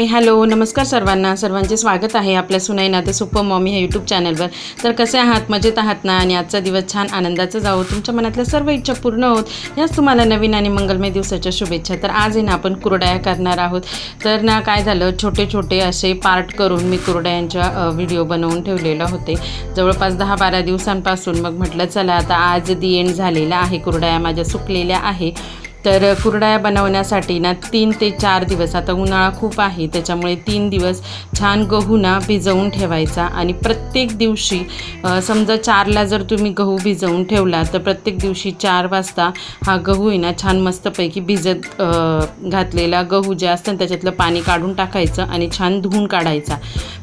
Hi hello नमस्कार सर्वांना. सर्वांचे स्वागत आहे आपल्या सुनाई नातं सुपर मॉमी ह्या यूट्यूब चॅनलवर तर कसे आहात? मजेत आहात ना? आणि आजचा दिवस छान आनंदाचा जावो तुमच्या मनातल्या सर्व इच्छा पूर्ण होत. याच तुम्हाला नवीन आणि मंगलमय दिवसाच्या शुभेच्छा. तर आज आहे ना आपण कुरड्या करणार आहोत. तर ना काय झालं? छोटे छोटे असे पार्ट करून मी कुरड्यांच्या व्हिडिओ बनवून ठेवलेला होते. जवळपास दहा बारा दिवसांपासून मग म्हटलं चला आता आज दी एंड झालेला आहे. कुरड्या माझ्या सुकलेल्या आहे. तर कुरड्या बनवण्यासाठी ना तीन ते चार दिवस. आता उन्हाळा खूप आहे त्याच्यामुळे तीन दिवस छान गहू ना भिजवून ठेवायचा. आणि प्रत्येक दिवशी समजा चारला जर तुम्ही गहू भिजवून ठेवला तर प्रत्येक दिवशी चार वाजता हा गहू आहे ना छान मस्तपैकी भिजत घातलेला गहू जे असतं ना त्याच्यातलं पाणी काढून टाकायचं आणि छान धुवून काढायचा.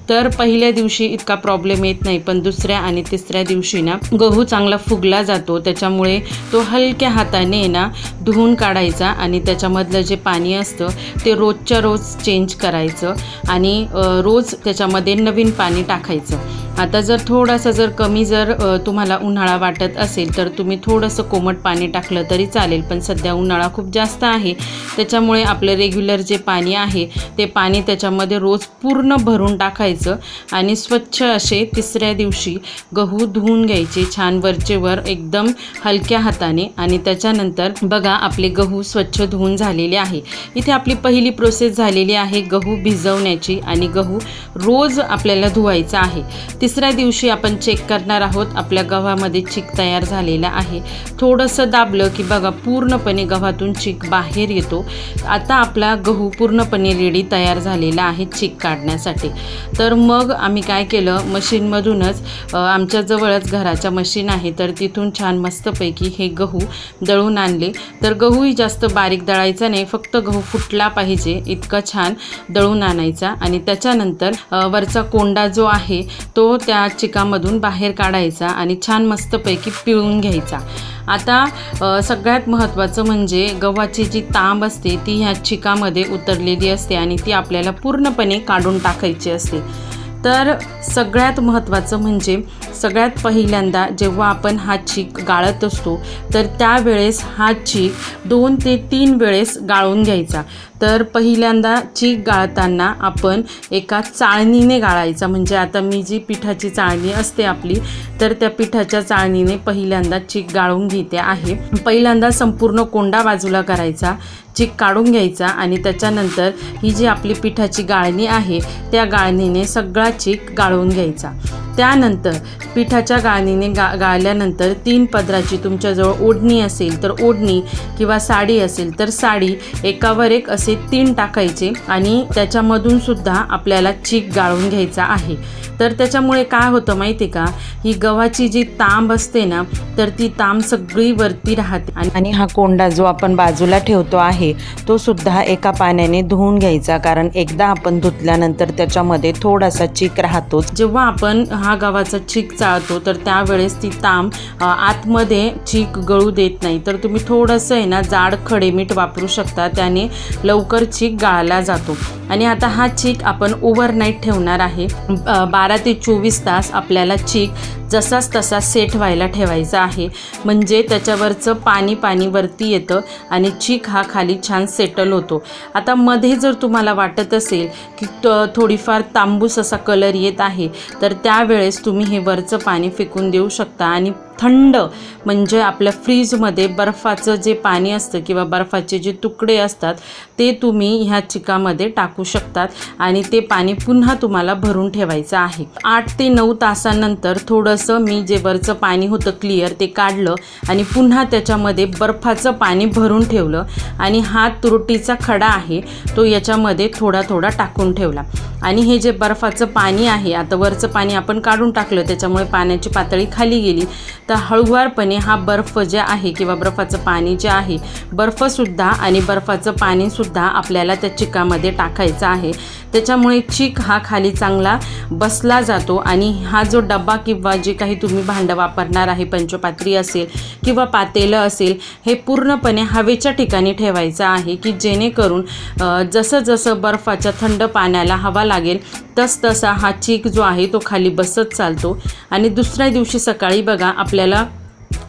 तर पहिल्या दिवशी इतका प्रॉब्लेम येत नाही पण दुसऱ्या आणि तिसऱ्या दिवशी ना गहू चांगला फुगला जातो. त्याच्यामुळे तो हलक्या हाताने ना धुवून काढायचा आणि त्याच्यामधलं जे पाणी असतं ते रोजच्या रोज चेंज करायचं आणि रोज त्याच्यामध्ये नवीन पाणी टाकायचं. आता जर थोडासा जर कमी जर तुम्हाला उन्हाळा वाटत असेल तर तुम्ही थोडंसं कोमट पाणी टाकलं तरी चालेल. पण सध्या उन्हाळा खूप जास्त आहे. त्याच्यामुळे आपलं रेग्युलर जे पाणी आहे ते पाणी त्याच्यामध्ये रोज पूर्ण भरून टाकायचं आणि स्वच्छ असे तिसऱ्या दिवशी गहू धुवून घ्यायचे छान वरचे वर एकदम हलक्या हाताने आणि त्याच्यानंतर बघा आपले गहू स्वच्छ धुवून झालेले आहे. इथे आपली पहिली प्रोसेस झालेली आहे गहू भिजवण्याची आणि गहू रोज आपल्याला धुवायचा आहे. तिसऱ्या दिवशी आपण चेक करणार आहोत. आपल्या गव्हामध्ये चीक तयार झालेला आहे. थोडंसं दाबलं की बघा पूर्णपणे गव्हातून चीक बाहेर येतो. आता आपला गहू पूर्णपणे रेडी तयार झालेला आहे चीक काढण्यासाठी. तर मग आम्ही काय केलं? मशीनमधूनच आमच्या जवळच घराच्या मशीन आहे. तर तिथून छान मस्तपैकी हे गहू दळून आणले. तर गहूही जास्त बारीक दळायचा नाही फक्त गहू फुटला पाहिजे इतका छान दळून आणायचा. आणि त्याच्यानंतर वरचा कोंडा जो आहे तो त्या चिकामधून बाहेर काढायचा आणि छान मस्तपैकी पिळून घ्यायचा. आता सगळ्यात महत्त्वाचं म्हणजे गव्हाची जी तांब असते ती ह्या चिकामध्ये उतरलेली असते आणि ती आपल्याला पूर्णपणे काढून टाकायची असते. तर सगळ्यात महत्त्वाचं म्हणजे सगळ्यात पहिल्यांदा जेव्हा आपण हा चीक गाळत असतो तर त्यावेळेस हा चीक दोन ते तीन वेळेस गाळून घ्यायचा. तर पहिल्यांदा चीक गाळताना आपण एका चाळणीने गाळायचा. म्हणजे आता मी जी पिठाची चाळणी असते आपली तर त्या पिठाच्या चाळणीने पहिल्यांदा चीक गाळून घेते आहे. पहिल्यांदा संपूर्ण कोंडा बाजूला करायचा चीक काढून घ्यायचा आणि त्याच्यानंतर ही जी आपली पिठाची गाळणी आहे त्या गाळणीने सगळा चीक गाळून घ्यायचा. त्यानंतर पिठाच्या गाळणीने गा गाळल्यानंतर तीन पदराची तुमच्याजवळ ओढणी असेल तर ओढणी किंवा साडी असेल तर साडी एकावर एक असे तीन टाकायचे आणि त्याच्यामधून सुद्धा आपल्याला चीक गाळून घ्यायचा आहे. तर त्याच्यामुळे काय होतं माहिती आहे का? ही गव्हाची जी तांब असते ना तर ती तांब सगळी वरती राहते. आणि आणि हा कोंडा जो आपण बाजूला ठेवतो आहे तो सुद्धा एका पाण्याने धुवून घ्यायचा. कारण एकदा आपण धुतल्यानंतर त्याच्यामध्ये थोडासा चीक राहतो जेव्हा आपण हा चीक चाळतो तर त्यावेळेस ती तांब आतमध्ये चीक गळू देत नाही. तर तुम्ही थोडंसं आहे ना जाड खडे मीठ वापरू शकता त्याने लवकर चीक गाळला जातो. आणि आता हा चीक आपण ओव्हरनाईट ठेवणार आहे. बारा ते चोवीस तास आपल्याला चीक जसाच तसा सेट व्हायला ठेवायचा आहे. म्हणजे त्याच्यावरचं पाणी पाणी वरती येतं आणि चीक हा खाली छान सेटल होतो. आता मध्ये जर तुम्हाला वाटत असेल की त- थोडीफार तांबूस असा कलर येत आहे तर त्यावेळेस तुम्ही हे वरचं पाणी फेकून देऊ शकता आणि थंड म्हणजे आपल्या फ्रीजमध्ये बर्फाचं जे पाणी असतं किंवा बर्फाचे जे तुकडे असतात ते तुम्ही ह्या चिकामध्ये टाकू शकतात आणि ते पाणी पुन्हा तुम्हाला भरून ठेवायचं आहे. आठ ते नऊ तासानंतर थोडंसं मी जे वरचं पाणी होतं क्लिअर ते काढलं आणि पुन्हा त्याच्यामध्ये बर्फाचं पाणी भरून ठेवलं आणि हा तुरटीचा खडा आहे तो याच्यामध्ये थोडा थोडा टाकून ठेवला. आणि हे जे बर्फाचं पाणी आहे आता वरचं पाणी आपण काढून टाकलं त्याच्यामुळे पाण्याची पातळी खाली गेली. तर हळुवारपणे हा बर्फ जे आहे किंवा बर्फाचं पाणी जे आहे बर्फसुद्धा आणि बर्फाचं पाणीसुद्धा आपल्याला त्या चिकामध्ये टाकायचं आहे. त्याच्यामुळे चिक हा खाली चांगला बसला जातो आणि हा जो डबा किंवा जे काही तुम्ही भांडं वापरणार आहे पंचपात्री असेल किंवा पातेलं असेल हे पूर्णपणे हवेच्या ठिकाणी ठेवायचं आहे की जेणेकरून जसं जसं बर्फाच्या थंड पाण्याला हवा लागेल तसतसा हा चीक जो आहे तो खाली बसत चालतो. आणि दुसऱ्या दिवशी सकाळी बघा आपल्याला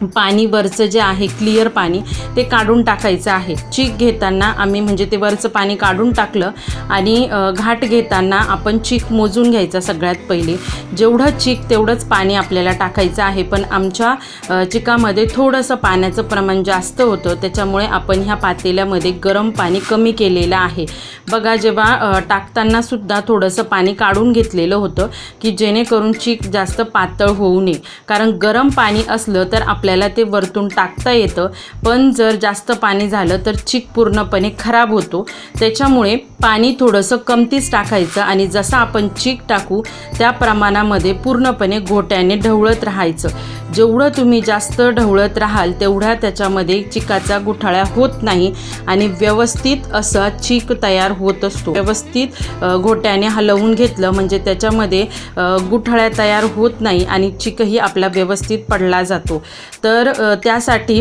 पाणी वरचं जे आहे क्लिअर पाणी ते काढून टाकायचं आहे. चीक घेताना आम्ही म्हणजे ते वरचं पाणी काढून टाकलं आणि घाट घेताना आपण चीक मोजून घ्यायचा सगळ्यात पहिले. जेवढं चीक तेवढंच पाणी आपल्याला टाकायचं आहे पण आमच्या चिकामध्ये थोडंसं पाण्याचं प्रमाण जास्त होतं. त्याच्यामुळे आपण ह्या पातेल्यामध्ये गरम पाणी कमी केलेलं आहे. बघा जेव्हा टाकताना सुद्धा थोडंसं पाणी काढून घेतलेलं होतं की जेणेकरून चीक जास्त पातळ होऊ नये. कारण गरम पाणी असलं तर आपल्या आपल्याला ते वरतून टाकता येतं. पण जर जास्त पाणी झालं तर चीक पूर्णपणे खराब होतो. त्याच्यामुळे पाणी थोडंसं कमतीच टाकायचं आणि जसं आपण चीक टाकू त्या प्रमाणामध्ये पूर्णपणे घोट्याने ढवळत राहायचं. जेवढं तुम्ही जास्त ढवळत राहाल तेवढ्या त्याच्यामध्ये चिकाचा गुठाळा होत नाही आणि व्यवस्थित असा चीक तयार होत असतो. व्यवस्थित घोट्याने हलवून घेतलं म्हणजे त्याच्यामध्ये गुठाळ्या तयार होत नाही आणि चिकही आपला व्यवस्थित पडला जातो. तर त्यासाठी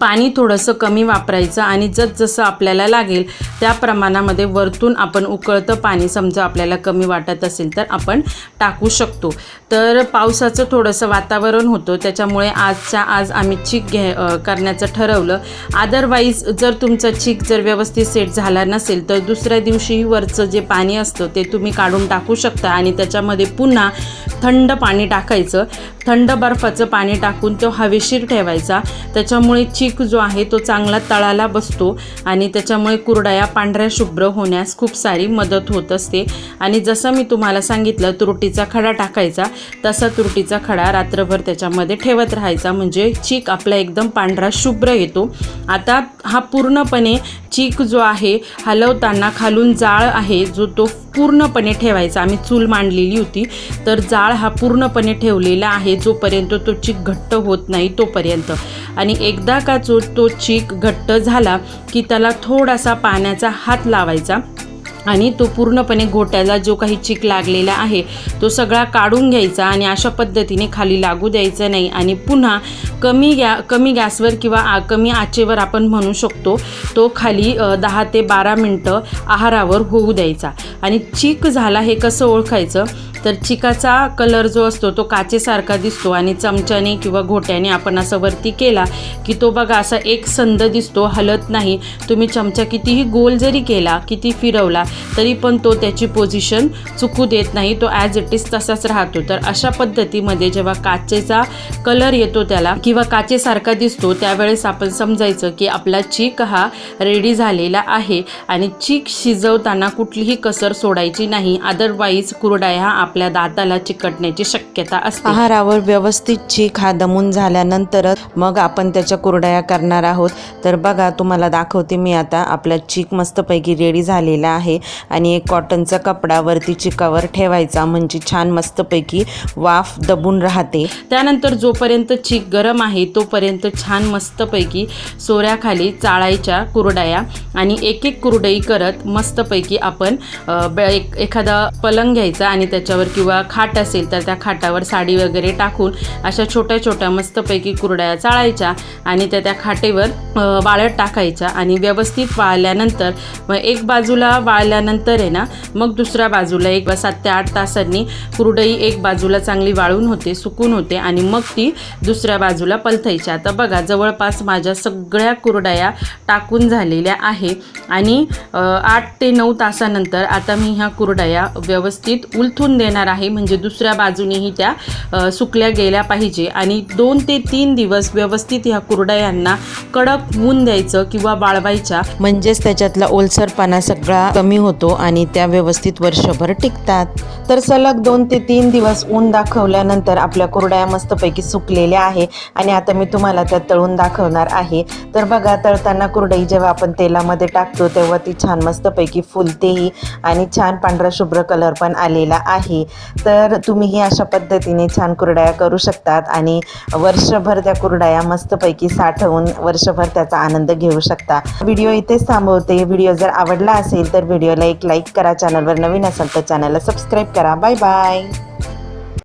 पाणी थोडंसं कमी वापरायचं आणि जसजसं आपल्याला लागेल त्या प्रमाणामध्ये वरतून आपण उकळतं पाणी समजा आपल्याला कमी वाटत असेल तर आपण टाकू शकतो. तर पावसाचं थोडंसं वातावरण होतं त्याच्यामुळे आजच्या आज आम्ही चीक घे करण्याचं ठरवलं. अदरवाईज जर तुमचा चीक जर व्यवस्थित सेट झाला नसेल तर दुसऱ्या दिवशीही वरचं जे पाणी असतं ते तुम्ही काढून टाकू शकता आणि त्याच्यामध्ये पुन्हा थंड पाणी टाकायचं. थंड बर्फाचं पाणी टाकून तो हवेशीर ठेवायचा. त्याच्यामुळे चीक जो आहे तो चांगला तळाला बसतो आणि त्याच्यामुळे कुरडया पांढऱ्या शुभ्र होण्यास खूप सारी मदत होत असते. आणि जसं मी तुम्हाला सांगितलं तुरटीचा खडा टाकायचा तसा तुरटीचा खडा रात्रभर त्याच्यामध्ये ठेवत राहायचा. म्हणजे चीक आपला एकदम पांढरा शुभ्र येतो. आता हा पूर्णपणे चीक जो आहे हलवताना खालून जाळ आहे जो तो पूर्णपणे ठेवायचा. आम्ही चूल मांडलेली होती. तर जाळ हा पूर्णपणे ठेवलेला आहे. जोपर्यंत तो चीक घट्ट होत नाही तोपर्यंत. आणि एकदा का जो तो चीक घट्ट झाला की त्याला थोडासा पाण्याचा हात लावायचा. आणि तो पूर्णपणे गोट्याला जो काही चिक लागलेला आहे तो सगळा काढून घ्यायचा आणि अशा पद्धतीने खाली लागू द्यायचा नाही. आणि पुन्हा कमी गॅ कमी गॅसवर किंवा आ कमी आचेवर आपण म्हणू शकतो तो खाली दहा ते बारा मिनटं आहारावर होऊ द्यायचा. आणि चीक झाला हे कसं ओळखायचं? तर चिकाचा कलर जो असतो तो काचेसारखा दिसतो आणि चमच्याने किंवा घोट्याने आपण असं वरती केला की तो बघा असा एक संद दिसतो हलत नाही. तुम्ही चमचा कितीही गोल जरी केला किती फिरवला तरी पण तो त्याची पोझिशन चुकू देत नाही. तो ॲज इट इज तसाच राहतो. तर अशा पद्धतीमध्ये जेव्हा काचेचा कलर येतो त्याला किंवा काचेसारखा दिसतो त्यावेळेस आपण समजायचं की आपला चीक हा रेडी झालेला आहे आणि चीक शिजवताना कुठलीही कसर सोडायची नाही. अदरवाईज कुरडाय हा आपल्या दाताला चिकटण्याची शक्यता असते. आहारावर व्यवस्थित चीक हा दमून झाल्यानंतरच मग आपण त्याच्या कुरडया करणार आहोत. तर बघा तुम्हाला दाखवते मी आता आपला चीक मस्तपैकी रेडी झालेला आहे आणि एक कॉटनचा कपडा वरती चिकावर ठेवायचा म्हणजे छान मस्तपैकी वाफ दबून राहते. त्यानंतर जोपर्यंत चीक गरम आहे तोपर्यंत छान मस्तपैकी सोऱ्याखाली चाळायच्या कुरडया आणि एक एक कुरडई करत मस्तपैकी आपण एक एखादा पलंग घ्यायचा आणि त्याच्यावर किंवा खाट असेल तर त्या खाटावर साडी वगैरे टाकून अशा छोट्या छोट्या मस्तपैकी कुरड्या चाळायच्या आणि त्या त्या खाटेवर वाळत टाकायच्या आणि व्यवस्थित वाळल्यानंतर मग एक बाजूला वाळल्यानंतर आहे ना मग दुसऱ्या बाजूला एक सात ते आठ तासांनी कुरडई एक बाजूला चांगली वाळून होते सुकून होते आणि मग ती दुसऱ्या बाजूला पलथायची. आता बघा जवळपास माझ्या सगळ्या कुरडया टाकून झालेल्या आहे आणि आठ ते नऊ तासानंतर आता मी ह्या कुरडया व्यवस्थित उलथून देणार आहे. म्हणजे दुसऱ्या बाजूनेही त्या सुकल्या गेल्या पाहिजे. आणि दोन ते तीन दिवस व्यवस्थित ह्या कुरडयांना कडक ऊन द्यायचं किंवा वाळवायच्या. म्हणजेच त्याच्यातला ओलसरपणा सगळा कमी होतो आणि त्या व्यवस्थित वर्षभर टिकतात. तर सलग दोन ते तीन दिवस ऊन दाखवल्यानंतर आपल्या कुरड्या मस्तपैकी सुकलेल्या आहे. आणि आता मी तुम्हाला त्या तळून दाखवणार आहे. तर बघा तळताना कुरडई जेव्हा आपण तेलामध्ये टाकतो तेव्हा ती छान मस्तपैकी फुलतेही आणि छान पांढरा शुभ्र कलर पण आलेला आहे. तर तुम्हीही अशा पद्धतीने छान कुरडाया करू शकतात आणि वर्षभर त्या कुरडाया मस्तपैकी साठवून वर्षभर त्याचा आनंद घेऊ शकता. व्हिडिओ इथेच थांबवते. व्हिडिओ जर आवडला असेल तर व्हिडिओला एक लाईक करा. चॅनलवर नवीन असाल तर चॅनलला सबस्क्राईब करा. Bye bye